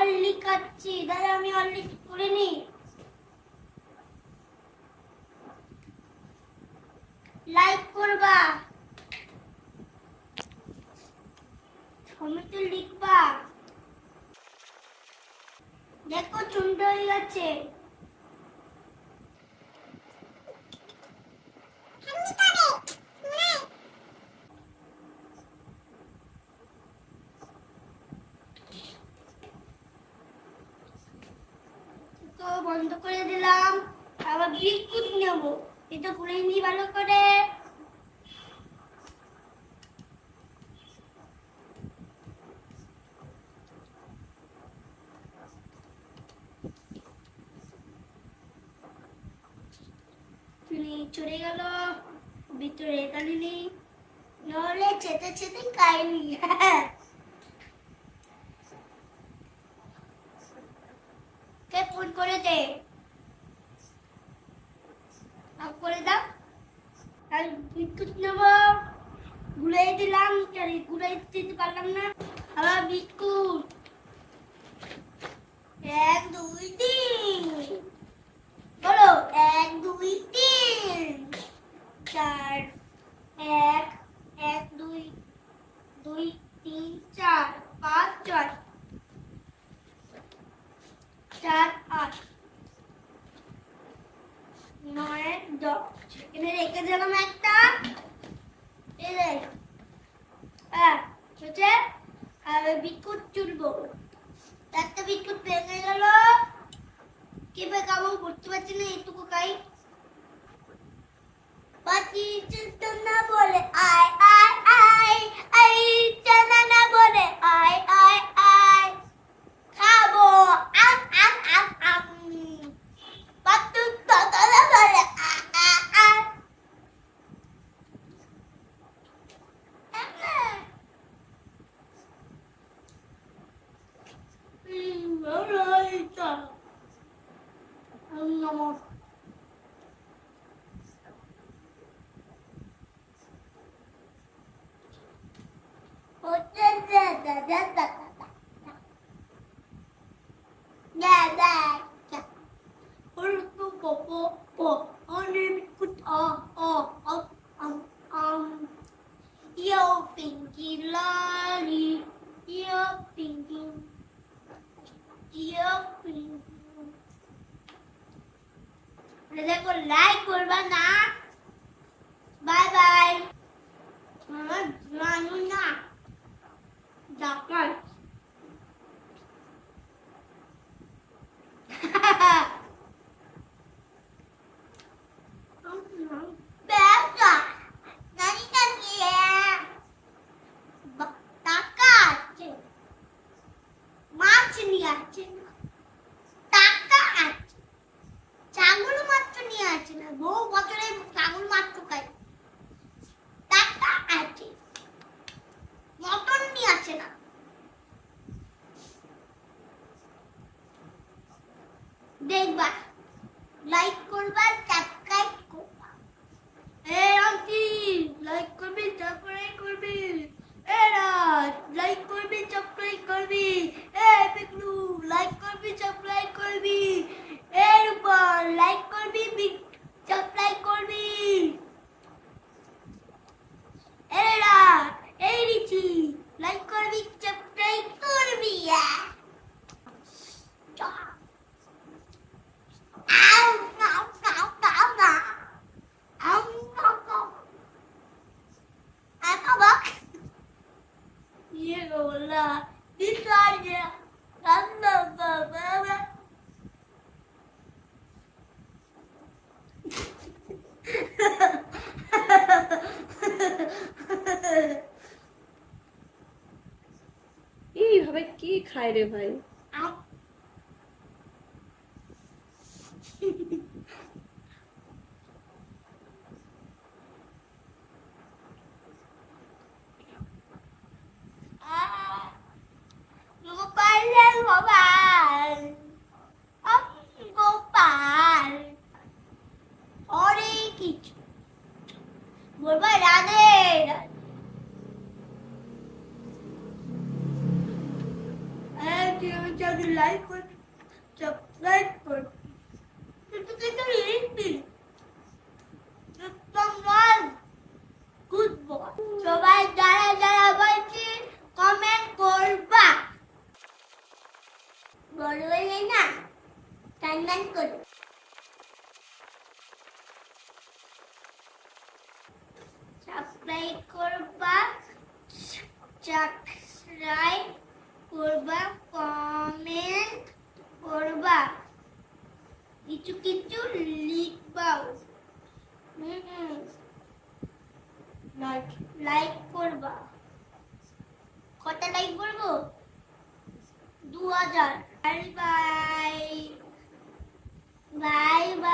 হরলি খাচ্ছি দাদা, আমি হরলি করে নি। লাইক করবা। কমেন্টে লিখবা। দেখো চুনটা হয়ে গেছে। তো বন্ধ করে দিলাম। আবার বিস্কুট নেব? এটা করে নি ভালো করে। চড়ে গেল। ভিতরে কালি নেই। নহলে চেতে চেতে খাইনি। ফোন অফ করে দাও। আর বিস্কুট নেব। গুলাই দিলাম গুলাই দিতে পারলাম না। আবার বিস্কুট। এক, দুই, তিন। বলো, এক, দুই, তিন। চার, এক এক, দুই দুই, তিন, চার, পাঁচ, ছয়। চার আট। নয়, দশ। এখানে রেখে দিলাম একটা। হ্যাঁ খাব বুঝতে পারছি না, এইটুকু খাই। না বলে, আয় আয় নমঃ You're thinking, Lolly. You're video को लाइक कर बना बाय बाय मैं जानू ना जाकर watching. Iya gola. Bisa aja. Tanda baba. এইভাবে কি খায় রে ভাই একদম নয় গুড বয় সবাই যারা যারা বলছি কমেন্ট করবা বড় হয়ে না টান টান করো সাবস্ক্রাইব করবা সাবস্ক্রাইব করবা কমেন্ট করবা। কিছু কিছু লিখবাও। হুম। লাইক করবা। কত লাইক করব দু হাজার। Bye bye bye